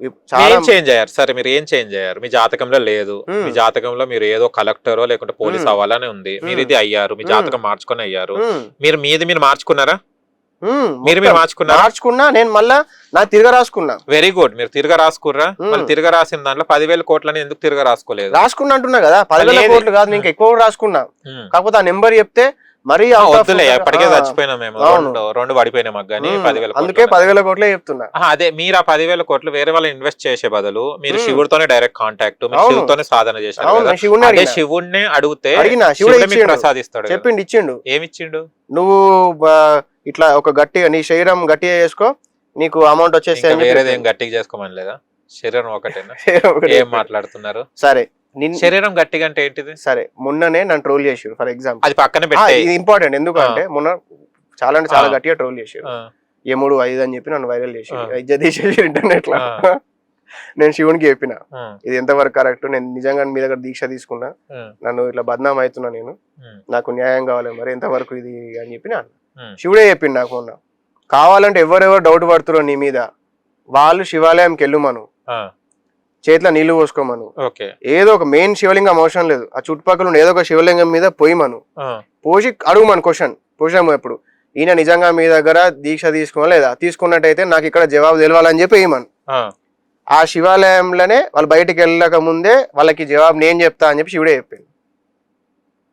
ఏం చేంజ్ అయ్యారు? సరే మీరు ఏం చేంజ్ అయ్యారు? మీ జాతకంలో లేదు. మీ జాతకంలో మీరు ఏదో కలెక్టరో లేకుంటే పోలీస్. అవ్వాలని ఉంది. మీరు. ఇది అయ్యారు. మీ. జాతకం మార్చుకొని అయ్యారు. మీరు మీది మీరు మార్చుకున్నారా? మీరు మీరు మార్చుకున్నారా? మార్చుకున్నా నేను మళ్ళా నాకు తిరగ రాసుకున్నా. వెరీ గుడ్ మీరు తిరగ రాసుకుర్రా. మళ్ళీ తిరగ రాసిన దాంట్లో పదివేల కోట్లని ఎందుకు తిరగ రాసుకోలేదు? రాసుకున్నా అంటున్నా కదా. పదివేల? కోట్లు కాదు నేను ఎక్కువ రాసుకున్నా. కాకపోతే ఆ నెంబర్ చెప్తే మరీ ఎప్పటికే చచ్చిపోయినాం మేము. రెండు రెండు పడిపోయినాం మాకు కానీ పదివేల అందుకే పదివేల కోట్లే చెప్తున్నా అదే మీరు ఆ పదివేల కోట్లు వేరే వాళ్ళు ఇన్వెస్ట్ చేసే బదులు మీరు. శివుడితోనే డైరెక్ట్ కాంటాక్ట్. శివుడితోనే సాధన చేశారు. శివుణ్ణి అడిగితే ప్రసాదిస్తాడు. చెప్పిండు ఇచ్చిండు ఏమిచ్చిండు నువ్వు ఇట్లా ఒక గట్టిగా నీ శరీరం గట్టిగా చేసుకో నీకు అమౌంట్ చెప్పి వేరేది ఏం. గట్టిగా చేసుకోమని లేదా శరీరం ఒకటేనా ఏం. మాట్లాడుతున్నారు సరే శరీరం గట్టిగా అంటే ఏంటిది? సరే మొన్ననే నన్ను ట్రోల్ చేసారు ఫర్ ఎగ్జాంపుల్. అది పక్కన ఇది ఇంపార్టెంట్. ఎందుకంటే మొన్న చాలా అంటే చాలా. గట్టిగా ట్రోల్ చేసారు ఆ, యముడు ఐదు అని చెప్పి నన్ను వైరల్ చేసి. ఇజ్జత్ తీసేసి ఇంటర్నెట్లో. నేను శివునికి చెప్పిన. ఇది ఎంతవరకు కరెక్ట్? నేను నిజంగా మీ దగ్గర దీక్ష తీసుకున్నా. నన్ను ఇట్లా బద్నాం అవుతున్నా నేను. నాకు న్యాయం కావాలి మరి ఎంతవరకు ఇది అని చెప్పిన. శివుడే చెప్పిండు నాకు మొన్న. కావాలంటే ఎవరెవరు డౌట్ పడుతురో నీ మీద. వాళ్ళు శివాలయంకి వెళ్ళుమను ఆ, చేతిలో నీళ్ళు పోసుకోమను. ఓకే. ఏదో ఒక మెయిన్ శివలింగం అవసరం లేదు. ఆ చుట్టుపక్కల ఉన్న ఏదో ఒక శివలింగం మీద పోయిమను. పోసి అడుగుమను క్వశ్చన్ పోసాము ఎప్పుడు. ఈయన నిజంగా మీ దగ్గర దీక్ష తీసుకున్నా లేదా? తీసుకున్నట్టయితే నాకు ఇక్కడ జవాబు తెలియాలని చెప్పి వేయమను ఆ, ఆ శివాలయంలోనే వాళ్ళు బయటికి వెళ్ళక ముందే వాళ్ళకి జవాబు నేను చెప్తా అని చెప్పి శివుడే చెప్పింది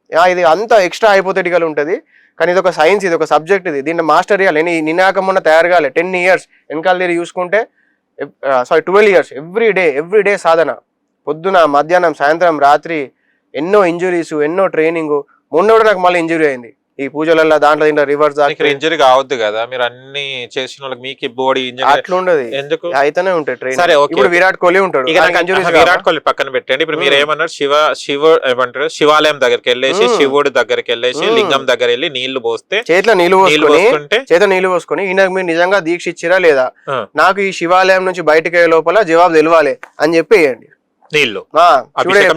యా, ఇది అంత ఎక్స్ట్రా హైపోథెటికల్ ఉంటుంది. కానీ ఇది ఒక సైన్స్ ఇది ఒక సబ్జెక్ట్ ఇది. దీన్ని మాస్టర్ చేయాలి నేను నినాక మొన్న తయారు కాలే. టెన్ ఇయర్స్ వెనకాల తీరు చూసుకుంటే sorry twelve years every day every day సాధన. పొద్దున మధ్యాహ్నం సాయంత్రం రాత్రి ఎన్నో ఇంజురీస్ ఎన్నో ట్రైనింగ్ మొన్న కూడా నాకు మళ్ళీ ఇంజురీ అయింది. ఈ పూజలలో దాంట్లో దీంట్లో రివర్స్ ఇంజరీ కావద్దు కదా మీరు అన్ని చేసిన వాళ్ళకి మీకు బాడీ ఇంజరీ అట్లా ఉండదు ఎందుకు? అయితేనే ఉంటాయి ట్రైన్ సరే, ఇప్పుడు. విరాట్ కోహ్లీ ఉంటాడు. విరాట్ కోహ్లీ పక్కన పెట్టండి. ఇప్పుడు మీరు. ఏమన్నారు? శివ శివ ఏమంటారు? శివాలయం దగ్గరికి వెళ్ళేసి. శివుడి దగ్గరికి వెళ్ళేసి. లింగం దగ్గర వెళ్ళి నీళ్ళు పోస్తే చేతిలో నీళ్ళు నీళ్ళు పోసుకొని పోసుకుంటే? చేత నీళ్ళు పోసుకొని ఈయనకు మీరు నిజంగా దీక్ష ఇచ్చిరా లేదా. నాకు ఈ శివాలయం నుంచి బయటకు లోపల జవాబు తెలియాలి అని చెప్పి నీళ్ళు.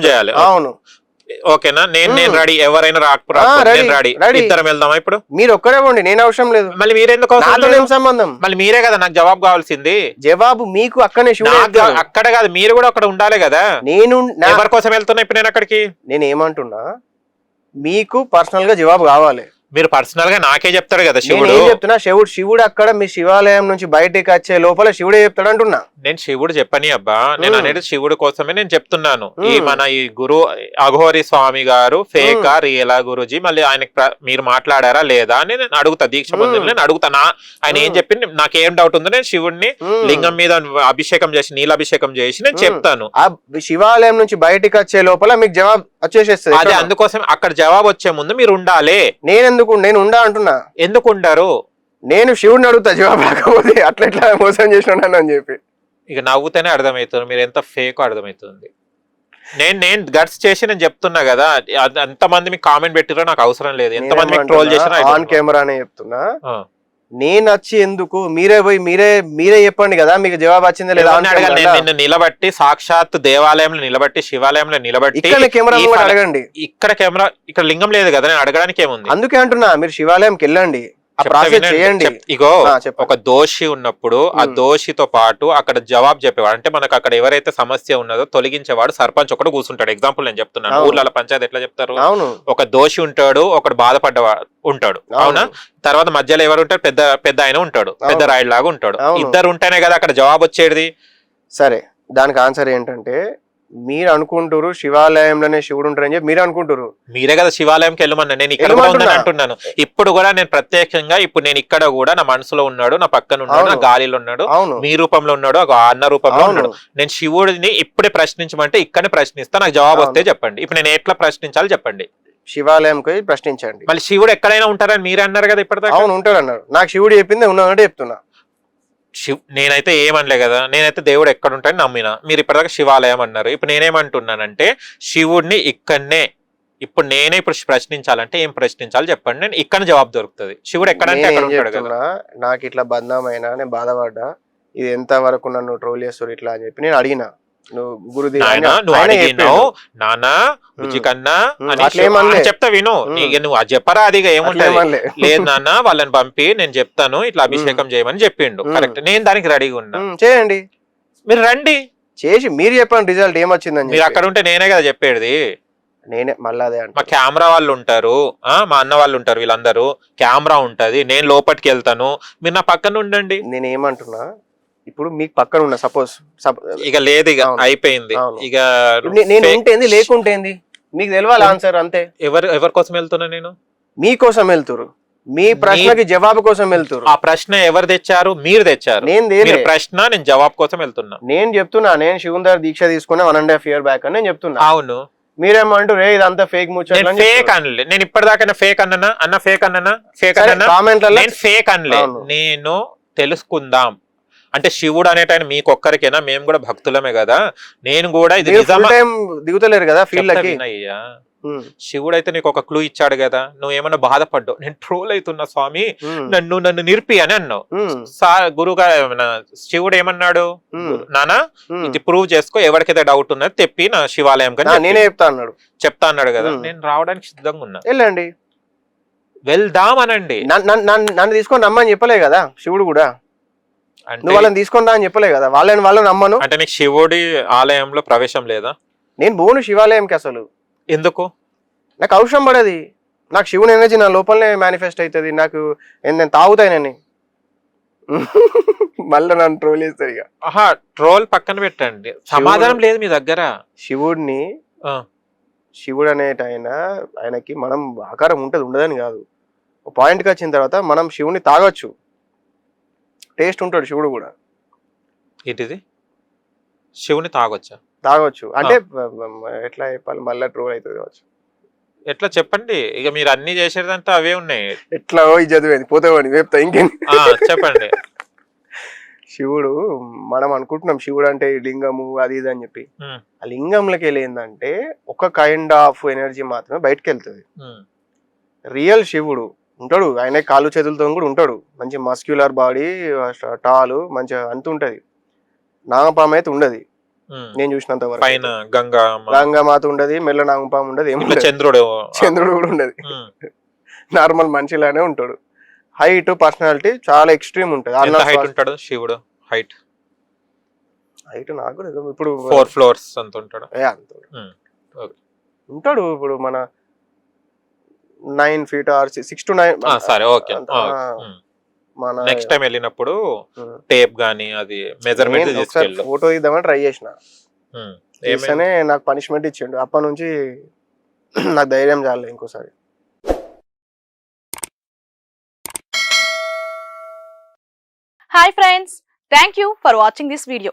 చేయాలి. అవును. ఓకేనా? నేను నేను. రెడీ. ఎవరైనా రాకపోతే రెడీ. ఇద్దరం వెళ్దామా ఇప్పుడు? మీరు ఒక్కరే పోండి. నేను అవసరం లేదు. మళ్ళీ మీరెందుకు సంబంధం? మళ్ళీ మీరే కదా నాకు జవాబు కావాల్సింది. జవాబు మీకు చెప్తాడు. అక్కడ కాదు మీరు కూడా అక్కడ ఉండాలి కదా. నేను ఎవరి కోసం వెళ్తున్నా ఇప్పుడు నేను అక్కడికి? నేను ఏమంటున్నా? మీకు పర్సనల్గా జవాబు కావాలి. మీరు పర్సనల్గా నాకే చెప్తాడు కదా శివుడు చెప్తున్నా శివుడు శివుడు అక్కడ మీ శివాలయం నుంచి బయటికి వచ్చే లోపల శివుడే చెప్తాడు అంటున్నా నేను శివుడు చెప్పని అబ్బా నేను. అనేది శివుడు కోసమే నేను చెప్తున్నాను ఈ. మన ఈ గురు అఘోరి స్వామి గారు ఫేకా రియలా గురుజీ మళ్ళీ ఆయనకి ప్ర- మీరు మాట్లాడారా లేదా అని నేను అడుగుతా దీక్ష. నేను అడుగుతా నా ఆయన ఏం మ్మ్. చెప్పింది నాకు ఏం డౌట్ ఉందో నేను శివుడిని. లింగం మీద అభిషేకం చేసి నీలాభిషేకం చేసి నేను. చెప్తాను ఆ శివాలయం నుంచి బయటికి వచ్చే లోపల మీకు జవాబు వచ్చేసేస్తుంది అదే? అందుకోసం అక్కడ జవాబు వచ్చే ముందు మీరు ఉండాలి నేను ఎందుకు నేను ఉండా అంటున్నా. ఎందుకు ఉండరు? నేను శివుడిని అడుగుతా జవాబు రాకపోతే అట్లా ఎట్లా మోసం చేసినాను అని చెప్పి. ఇక నవ్వుతేనే అర్థమవుతుంది మీరు ఎంత ఫేక్ అర్థమవుతుంది. నేను నేను గట్స్ చేసి నేను చెప్తున్నా కదా ఎంతమంది మీకు కామెంట్ పెట్టిరో నాకు అవసరం లేదు. ఎంతమంది ట్రోల్ చేసినా ఆన్. కెమెరానే చెప్తున్నా. నేను వచ్చి ఎందుకు? మీరే పోయి మీరే మీరే చెప్పండి కదా మీకు జవాబు వచ్చిందా లేదా నిన్ను నిలబట్టి సాక్షాత్ దేవాలయంలో నిలబట్టి శివాలయంలో నిలబట్టి ఇక్కడ కెమెరా అడగండి. ఇక్కడ కెమెరా ఇక్కడ లింగం లేదు కదా నేను అడగడానికి ఏముంది? అందుకే అంటున్నా మీరు శివాలయంకి వెళ్ళండి. ఆ ప్రాసెస్. చేయండి. ఇగో. ఒక దోషి ఉన్నప్పుడు ఆ. దోషితో పాటు అక్కడ జవాబు చెప్పేవాడు. అంటే మనకు అక్కడ ఎవరైతే సమస్య ఉన్నదో తొలగించేవాడు సర్పంచ్ ఒకడు కూర్చుంటాడు. ఎగ్జాంపుల్ నేను చెప్తున్నాను. ఊర్లలో పంచాయతీ ఎట్లా చెప్తారు? అవును. ఒక దోషి ఉంటాడు ఒకడు బాధపడ్డవాడు ఉంటాడు. అవునా. తర్వాత మధ్యలో ఎవరు ఉంటారు? పెద్ద పెద్ద ఆయన ఉంటాడు. పెద్ద. రాయుడు లాగా ఉంటాడు. ఇద్దరు ఉంటేనే కదా అక్కడ జవాబు వచ్చేది? సరే. దానికి ఆన్సర్ ఏంటంటే మీరు అనుకుంటారు శివాలయంలోనే శివుడు ఉంటారని చెప్పి మీరు అనుకుంటారు మీరే కదా శివాలయంకి వెళ్ళమన్నా. నేను ఇక్కడ కూడా ఉందని వెళ్ళమంటున్నా. అంటున్నాను. ఇప్పుడు కూడా నేను ప్రత్యేకంగా ఇప్పుడు నేను ఇక్కడ కూడా నా మనసులో ఉన్నాడు నా పక్కన ఉన్నాడు నా. గాలిలో ఉన్నాడు మీ రూపంలో ఉన్నాడు ఆ అన్న రూపంలో ఉన్నాడు. నేను శివుడిని ఇప్పుడే ప్రశ్నించమంటే ఇక్కడనే ప్రశ్నిస్తా నాకు జవాబు వస్తే చెప్పండి. ఇప్పుడు నేను ఎట్లా ప్రశ్నించాలి చెప్పండి. శివాలయంకి ప్రశ్నించండి. మళ్ళీ శివుడు ఎక్కడైనా ఉంటారని మీరు అన్నారు కదా ఇప్పటిదాకా? అవును ఉంటాడు అన్నారు నాకు శివుడు చెప్పింది ఉన్నానంటే చెప్తున్నా. శివ్ నేనైతే ఏమనలే కదా నేనైతే దేవుడు ఎక్కడ ఉంటాడని నమ్మిన. మీరు ఇప్పటిదాకా శివాలయం అన్నారు. ఇప్పుడు నేనేమంటున్నానంటే శివుడిని ఇక్కడనే ఇప్పుడు నేనే ఇప్పుడు ప్రశ్నించాలంటే ఏం ప్రశ్నించాలి చెప్పండి. నేను ఇక్కడ జవాబు దొరుకుతుంది. శివుడు ఎక్కడంటే అక్కడ ఉంటాడు కదా. నాకు ఇట్లా బద్నామైనా నేను బాధపడ్డా ఇది ఎంత వరకు నన్ను ట్రోల్ చేస్తారు ఇట్లా అని చెప్పి నేను అడిగిన. గురుదేవ్ నాయన ఆయన- నువ్వు ఆయనే అడిగినావు. చెప్పిండు. నానా బుజ్జి కన్నా అని చెప్తా విను. నువ్వు అది చెప్పరా అది ఇక అట్లా ఏముంటది. లేదు నాన్న వాళ్ళని పంపి నేను చెప్తాను ఇట్లా అభిషేకం చేయమని చెప్పిండు. కరెక్ట్. నేను దానికి రెడీగా ఉన్నా. చేయండి. మీరు రండి. చేసి మీరు చెప్పండి రిజల్ట్ ఏమొచ్చిందని మీరు. అక్కడ ఉంటే నేనే కదా చెప్పేది. నేనే మళ్ళీ అదే మా కెమెరా వాళ్ళు ఉంటారు. ఆ మా అన్న వాళ్ళు ఉంటారు వీళ్ళందరూ. కెమెరా ఉంటది. నేను లోపలికి వెళ్తాను. మీరు నా పక్కన ఉండండి. నేను ఏమంటున్నా ఇప్పుడు మీకు పక్కన ఉన్నా సపోజ్ ఇక లేదు ఇక. అయిపోయింది. ఇక నేను ఉంటేంది లేకుంటేంది? మీకు తెలియాలి ఆన్సర్ అంతే? ఎవరు ఎవరి కోసం వెళ్తున్నా నేను? మీకోసం వెళ్తురు మీ ప్రశ్నకి జవాబు కోసం వెళ్తురు ఆ ప్రశ్న ఎవరు తెచ్చారు? మీరు తెచ్చారు. నేను ప్రశ్న నేను జవాబు కోసం వెళ్తున్నా. నేను చెప్తున్నా నేను శివుందర్ దీక్ష తీసుకున్నా one and half year back అని నేను చెప్తున్నా. అవును. మీరేమంటూ రే ఇదంతా ఫేక్ నేను ఫేక్ అనలే. నేను ఇప్పటిదాకా ఫేక్ అన్ననా? అన్న ఫేక్ అన్ననా? ఫేక్ అన్ననా? కామెంట్లలో నేను ఫేక్ అనలే. నేను తెలుసుకుందాం. అంటే శివుడు అనేటాయన మీకొక్కరికేనా? మేము కూడా భక్తులమే కదా. నేను కూడా ఇది ఫుల్ దిగుతలేరు కదా వినయ్యా. ఉమ్, శివుడు అయితే నీకు ఒక క్లూ ఇచ్చాడు కదా. నువ్వు ఏమన్నా బాధపడ్డావు? నేను ట్రోల్ అవుతున్నా స్వామి. నన్ను నన్ను నిరిపి అని అన్నావు. ఉమ్, సా గురుగా శివుడు ఏమన్నాడు నానా. ఇది ప్రూవ్ చేసుకో ఎవరికైతే డౌట్ ఉన్నది తెప్పి నా శివాలయం కానీ నేనే చెప్తా అన్నాడు. చెప్తా అన్నాడు కదా. నేను రావడానికి సిద్ధంగా ఉన్నా. వెళ్ళండి. వెళ్దాం అనండి నన్ను- తీసుకొని రమ్మని చెప్పలే కదా శివుడు కూడా. నువ్వు వాళ్ళని తీసుకొని రా అని చెప్పలే కదా. వాళ్ళని వాళ్ళని నమ్మను. అంటే నీకు శివుడి ఆలయంలో ప్రవేశం లేదా? నేను పోను శివాలయంకి అసలు. ఎందుకు? నాకు అవసరం పడది. నాకు శివుని ఎనర్జీ నా లోపలనే మేనిఫెస్ట్ అవుతుంది నాకు నేను నేను తాగుతాయనని మళ్ళీ నన్ను ట్రోల్ చేస్తారు ఇక. ఆహా ట్రోల్ పక్కన పెట్టండి. సమాధానం లేదు మీ దగ్గర. శివుడిని. శివుడు అనేట ఆయన ఆయనకి మనం ఆకారం ఉంటుంది ఉండదని కాదు. పాయింట్కి వచ్చిన తర్వాత మనం శివుని తాగొచ్చు. టేస్ట్ ఉంటాడు శివుడు కూడా. ఏంటిది? శివుని తాగొచ్చా? తాగొచ్చు. అంటే ఎట్లా చెప్పాలి? మళ్ళీ ట్రోల్ అవుతుంది కావచ్చు. ఎట్లా చెప్పండి? ఇక మీరు అన్ని చేసేదంతా అవే ఉన్నాయి. ఎట్లా ఇది చదివేది పోతావని వేపుతా ఇంకేం? చెప్పండి. శివుడు మనం అనుకుంటున్నాం శివుడు అంటే లింగము అది ఇది అని చెప్పి. ఆ లింగంలోకి వెళ్ళి ఏంటంటే ఒక కైండ్ ఆఫ్ ఎనర్జీ మాత్రమే బయటకు వెళ్తుంది. రియల్ శివుడు ఉంటాడు. ఆయన కాలు చేతులతో కూడా ఉంటాడు. మంచి మస్క్యులర్ బాడీ టాలు మంచిగా అంత ఉంటది నాగపాము అయితే ఉండదు. నేను చూసినంత వరకు పైన గంగా అమ్మ, గంగామాత ఉండదు మెల్ల నాగపాము ఉండదు చంద్రుడు చంద్రుడు కూడా ఉండదు. నార్మల్ మనిషిలానే ఉంటాడు. హైట్ పర్సనాలిటీ చాలా ఎక్స్ట్రీమ్ ఉంటుంది. హైట్ ఉంటాడు శివుడు? హైట్ హైట్ నాకు. ఇప్పుడు ఫోర్ ఫ్లోర్స్ అంత ఉంటాడు? అంత. ఉంటాడు ఇప్పుడు మన nine feet or six to nine ఆ, సరే ఓకే. మన నెక్స్ట్ టైం వెళ్ళినప్పుడు. టేప్ గానీ అది మెజర్మెంట్ ఫోటో ఇద్దామని ట్రై చేసిన? చేస్తేనే నాకు పనిష్మెంట్ ఇచ్చిండు. అప్పటి నుంచి నాకు ధైర్యం చాలే ఇంకోసారి. Hi friends thank you for watching this video